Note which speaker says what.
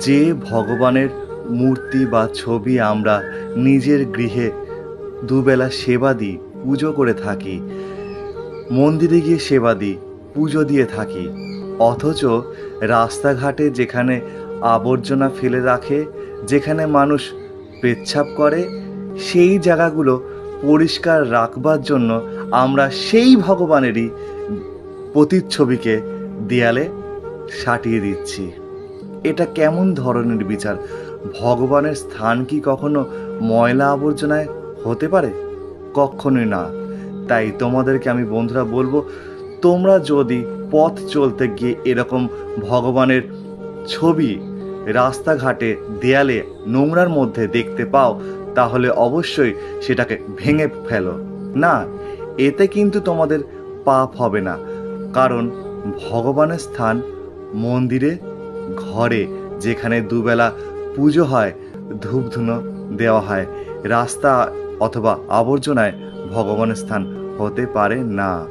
Speaker 1: যে ভগবানের মূর্তি বা ছবি আমরা নিজের গৃহে দুবেলা সেবা দিই, পুজো করে থাকি, মন্দিরে গিয়ে সেবা দিই, পুজো দিয়ে থাকি, অথচ রাস্তাঘাটে যেখানে আবর্জনা ফেলে রাখে, যেখানে মানুষ পেচ্ছাপ করে, সেই জায়গাগুলো পরিষ্কার রাখবার জন্য আমরা সেই ভগবানেরই প্রতিচ্ছবিকে দেয়ালে সাটিয়ে দিচ্ছি। এটা কেমন ধরনের বিচার? ভগবানের স্থান কি কখনো ময়লা আবর্জনায় হতে পারে? কখনোই না। তাই তোমাদেরকে আমি, বন্ধুরা, বলব, তোমরা যদি পথ চলতে গিয়ে এরকম ভগবানের ছবি রাস্তাঘাটে, দেয়ালে, নোংরার মধ্যে দেখতে পাও, তাহলে অবশ্যই সেটাকে ভেঙে ফেলো। না, এতে কিন্তু তোমাদের পাপ হবে না। কারণ ভগবানের স্থান মন্দিরে ঘরে যেখানে দুবেলা পুজো হয়, ধূপধুনো দেওয়া হয়, রাস্তা অথবা আবর্জনায় ভগবানের স্থান হতে পারে না।